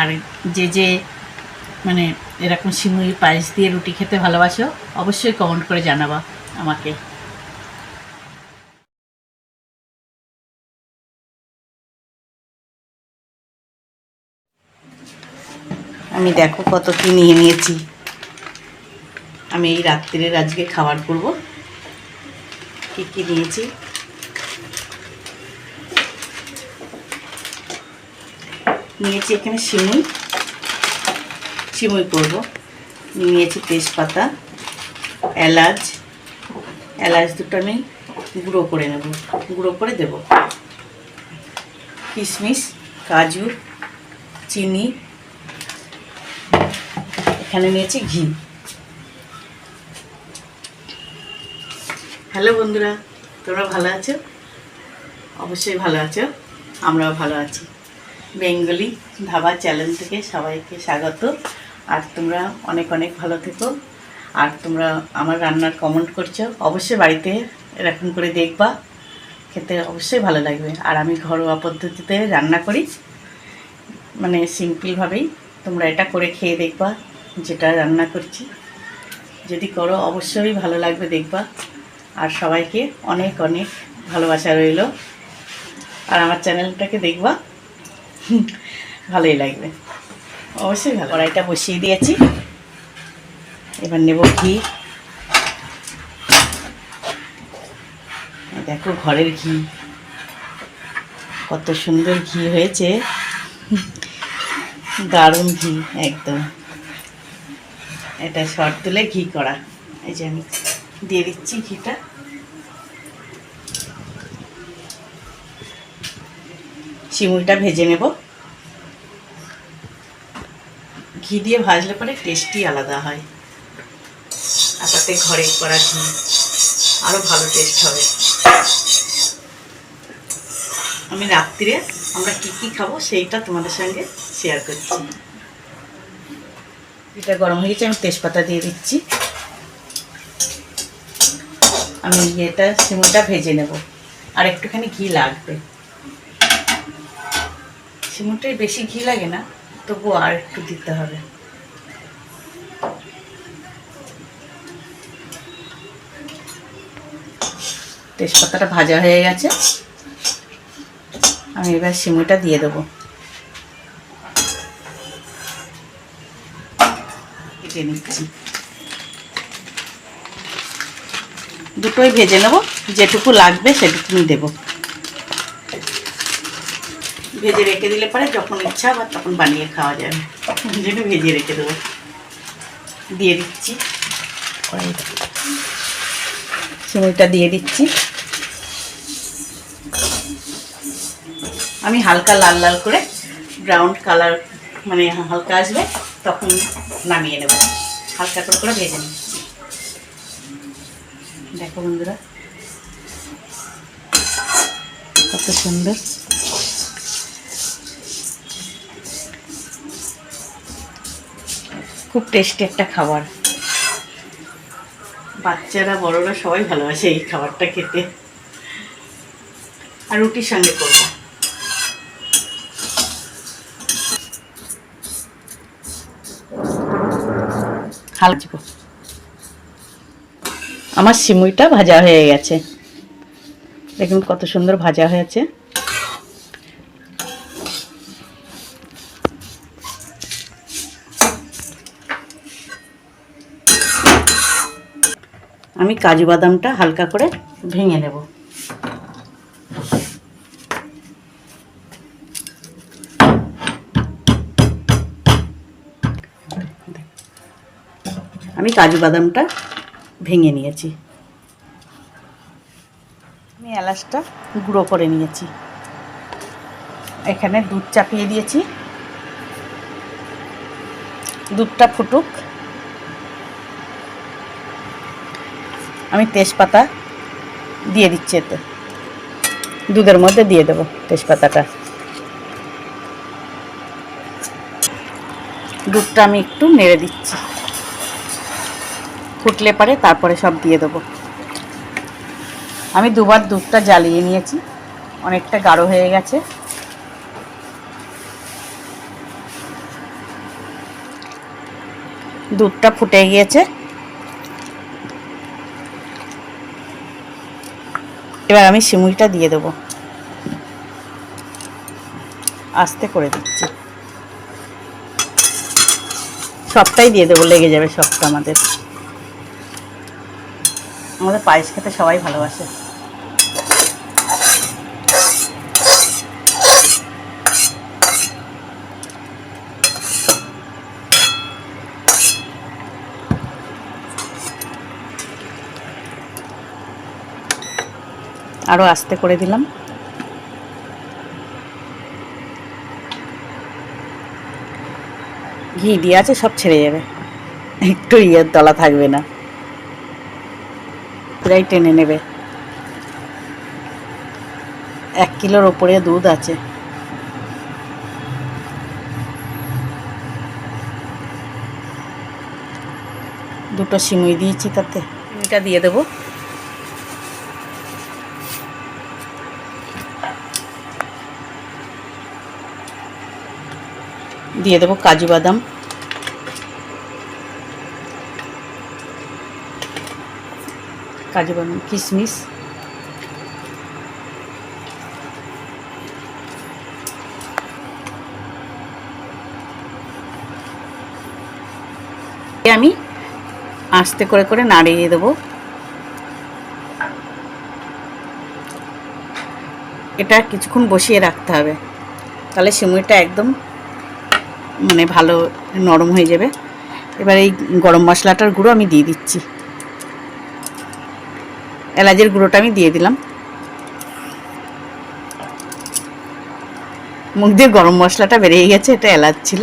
আর যে যে মানে এরকম সিমুই পায়েস দিয়ে রুটি খেতে ভালোবাসো, অবশ্যই কমেন্ট করে জানাবা আমাকে। আমি দেখো কত কি নিয়ে নিয়েছি। আমি এই রাত্রির আজকে খাবার করব। কি কি নিয়েছি? নিয়েছি এখানে সিমুই সিমুই করব। নিয়েছি তেজপাতা, এলাচ। এলাচ দুটো আমি গুঁড়ো করে নেব। গুঁড়ো করে দেব। কিশমিশ, কাজু, চিনি। এখানে নিয়েছি ঘি। হ্যালো বন্ধুরা, তোমরা ভালো আছো? অবশ্যই ভালো আছো। আমরাও ভালো আছি। বেঙ্গলি ধাবা চ্যানেল থেকে সবাইকে স্বাগত। আর তোমরা অনেক অনেক ভালো থেকো। আর তোমরা আমার রান্নার কমেন্ট করছ, অবশ্যই বাড়িতে এরকম করে দেখবা। খেতে অবশ্যই ভালো লাগবে। আর আমি ঘরোয়া পদ্ধতিতে রান্না করি। মানে সিম্পলভাবেই তোমরা এটা করে খেয়ে দেখবা, যেটা রান্না করছি। যদি করো, অবশ্যই ভালো লাগবে দেখবা। আর সবাইকে অনেক অনেক ভালোবাসা রইল। আর আমার চ্যানেলটাকে দেখবা। ভালোই লাগবে। অবশ্যই ভালো কড়াইটা বসিয়ে দিয়েছি। এবার নেব ঘি। দেখো ঘরের ঘি। কত সুন্দর ঘি হয়েছে। দারুণ ঘি, একদম। এটা শর্ট তুলে ঘি করা। এই যে আমি দিয়ে দিচ্ছি ঘিটা। চিমুইটা ভেজে নেব। ঘি দিয়ে ভাজলে পরে টেস্টই আলাদা হয়। আর তাতে ঘরে করা ঘি আরও ভালো টেস্ট হবে। আমি রাত্রিরে আমরা কী কী খাব সেইটা তোমাদের সঙ্গে শেয়ার করছি। এটা গরম হয়ে গেছে, আমি তেজপাতা দিয়ে দিচ্ছি। আমি এটা সিমুটা ভেজে নেব। আর একটুখানি ঘি লাগবে। সিমুটাই বেশি ঘি লাগে না তবু আর একটু দিতে হবে। তেজপাতাটা ভাজা হয়ে গেছে। আমি এবার সিমুটা দিয়ে দেবো। দুটোই ভেজে নেব, যেটুকু লাগবে সেটুকুনি দেব। ভেজে রেখে দিলে পরে যখন ইচ্ছা আবার তখন বানিয়ে খাওয়া যাবে। ওই ভেজে রেখে দেবো। দিয়ে দিচ্ছি। সিমুইটা দিয়ে দিচ্ছি। আমি হালকা লাল লাল করে ব্রাউন কালার মানে হালকা আসবে, তখন নামিয়ে নেব। হালকা করে করে ভেজে নিচ্ছি। দেখো বন্ধুরা, কত সুন্দর। খুব টেস্টি একটা খাবার। বাচ্চারা, বড়রা সবাই ভালোবাসে এই খাবারটা খেতে। আর রুটির সঙ্গে করব। আমার সিমুইটা ভাজা হয়ে গেছে। দেখুন কত সুন্দর ভাজা হয়েছে। আমি কাজু বাদামটা হালকা করে ভেঙে নেব। আমি কাজু বাদামটা ভেঙে নিয়েছি। আমি এলাচটা গুঁড়ো করে নিয়েছি। এখানে দুধ চাপিয়ে দিয়েছি। দুধটা ফুটুক। আমি তেজপাতা দিয়ে দিচ্ছি এতে। দুধের মধ্যে দিয়ে দেবো তেজপাতাটা। দুধটা আমি একটু নেড়ে দিচ্ছি। ফুটলে পারে তারপরে সব দিয়ে দেবো। আমি দুবার দুধটা জ্বালিয়ে নিয়েছি, অনেকটা গাঢ় হয়ে গেছে। দুধটা ফুটে গিয়েছে। এবার আমি সিমুইটা দিয়ে দেবো। আস্তে করে দিচ্ছি। সবটাই দিয়ে দেবো, লেগে যাবে সবটা আমাদের। আমাদের পায়েস খেতে সবাই ভালোবাসে। আরও আস্তে করে দিলাম। ঘি দিয়ে আছে, সব ছেড়ে যাবে। একটু ইয়ের দলা থাকবে না। প্রায় টেনে নেবে। এক কিলোর ওপরে দুধ আছে। দুটো সিমুই দিয়েছি তাতে। এটা দিয়ে দেবো। দিয়ে দেবো কাজু বাদাম। কাজু বাদাম, কিশমিশ। আমি আস্তে করে করে নাড়িয়ে দেবো। এটা কিছুক্ষণ বসিয়ে রাখতে হবে। তাহলে সিমুইটা একদম মানে ভালো নরম হয়ে যাবে। এবার এই গরম মশলাটার গুঁড়ো আমি দিয়ে দিচ্ছি। এলাচের গুঁড়োটা আমি দিয়ে দিলাম। মুখ দিয়ে গরম মশলাটা বেরিয়ে গেছে, এটা এলাচ ছিল।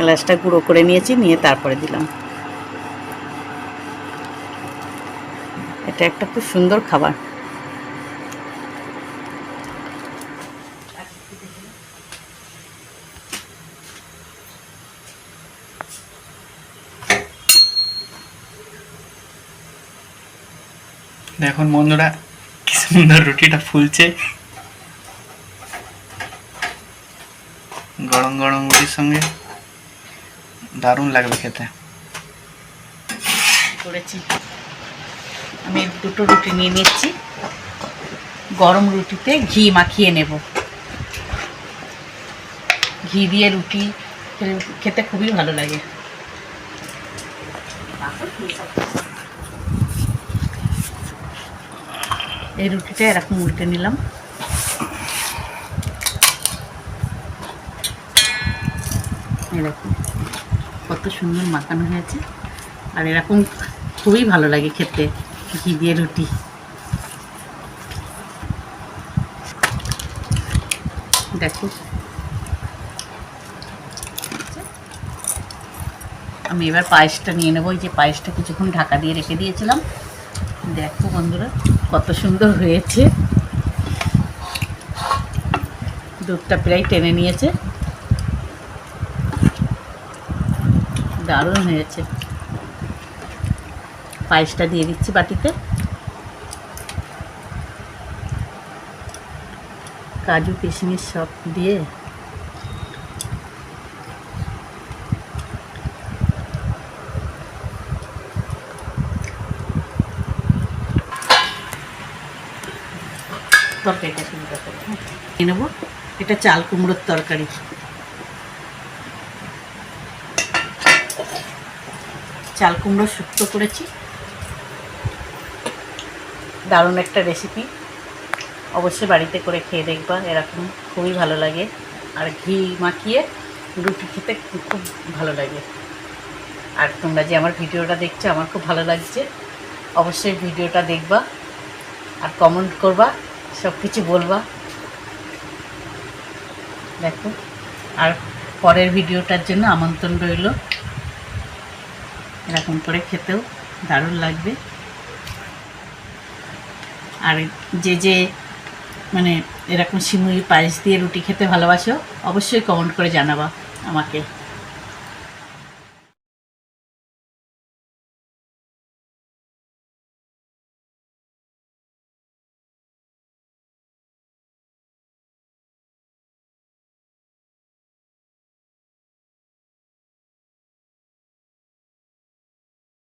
এলাচটা গুঁড়ো করে নিয়েছি, নিয়ে তারপরে দিলাম। এটা একটা খুব সুন্দর খাবার। দেখুন বন্ধুরা, কি সুন্দর রুটিটা ফুলছে। গরম গরম রুটির সঙ্গে দারুণ লাগবে খেতে। করেছি। আমি দুটো রুটি নিয়ে নিচ্ছি। গরম রুটিতে ঘি মাখিয়ে নেব। ঘি দিয়ে রুটি খেতে খুবই ভালো লাগে। এই রুটিটা এরকম উল্টে নিলাম। এরকম কত সুন্দর মাখানো হয়েছে। আর এরকম খুবই ভালো লাগে খেতে, ঘি দিয়ে রুটি। দেখো। আমি এবার পায়েসটা নিয়ে নেব। এই যে পায়েসটা কিছুক্ষণ ঢাকা দিয়ে রেখে দিয়েছিলাম। দেখো বন্ধুরা। কত সুন্দর হয়েছে। দুধটা প্রায় টেনে নিয়েছে। দারুণ হয়েছে। পায়েসটা দিয়ে দিচ্ছি বাটিতে। কাজু কিশমিশ সব দিয়ে তরকারিটা হবে, হ্যাঁ। নিয়ে নেব। এটা চাল কুমড়োর তরকারি। চাল কুমড়ো শুক্তো করেছি। দারুণ একটা রেসিপি অবশ্যই বাড়িতে করে খেয়ে দেখবা এরকম খুবই ভালো লাগে। আর ঘি মাখিয়ে রুটি খেতে খুব ভালো লাগে। আর তোমরা যে আমার ভিডিওটা দেখছ আমার খুব ভালো লাগছে। অবশ্যই ভিডিওটা দেখবা। আর কমেন্ট করবা সব কিছু বলবা। দেখো, আর পরের ভিডিওটার জন্য আমন্ত্রণ রইল। এরকম করে খেতেও দারুণ লাগবে। আর যে যে মানে এরকম সিমুই পায়েস দিয়ে রুটি খেতে ভালোবাসো, অবশ্যই কমেন্ট করে জানাবা আমাকে।